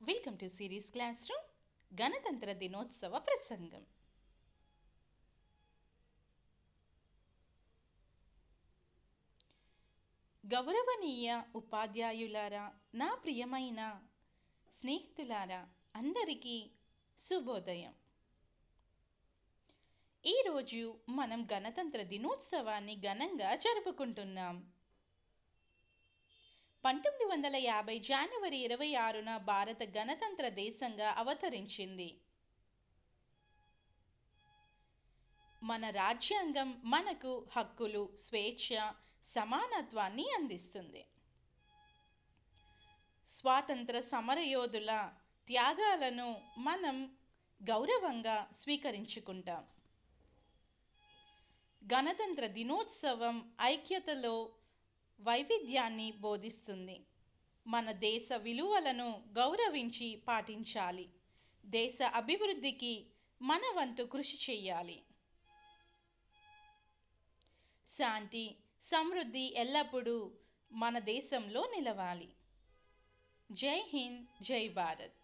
Welcome to series classroom గణతంత్ర దినోత్సవ ప్రసంగం గౌరవనీయ ఉపాధ్యాయులారా నా ప్రియమైన స్నేహితులారా అందరికీ శుభోదయం ఈరోజు మనం గణతంత్ర దినోత్సవాన్ని ఘనంగా జరుపుకుంటున్నాం పంతొమ్మిది వందల యాభై జనవరి ఇరవై ఆరున భారత గణతంత్ర దేశంగా అవతరించింది. మన రాజ్యాంగం మనకు హక్కులు స్వేచ్ఛ సమానత్వాన్ని అందిస్తుంది. స్వాతంత్ర సమరయోధుల త్యాగాలను మనం గౌరవంగా స్వీకరించుకుంటాం. గణతంత్ర దినోత్సవం ఐక్యతలో వైవిధ్యాన్ని బోధిస్తుంది. మన దేశ విలువలను గౌరవించి పాటించాలి. దేశ అభివృద్ధికి మన వంతు కృషి చేయాలి. శాంతి సమృద్ధి ఎల్లప్పుడూ మన దేశంలో నిలవాలి. జై హింద్ జై భారత్.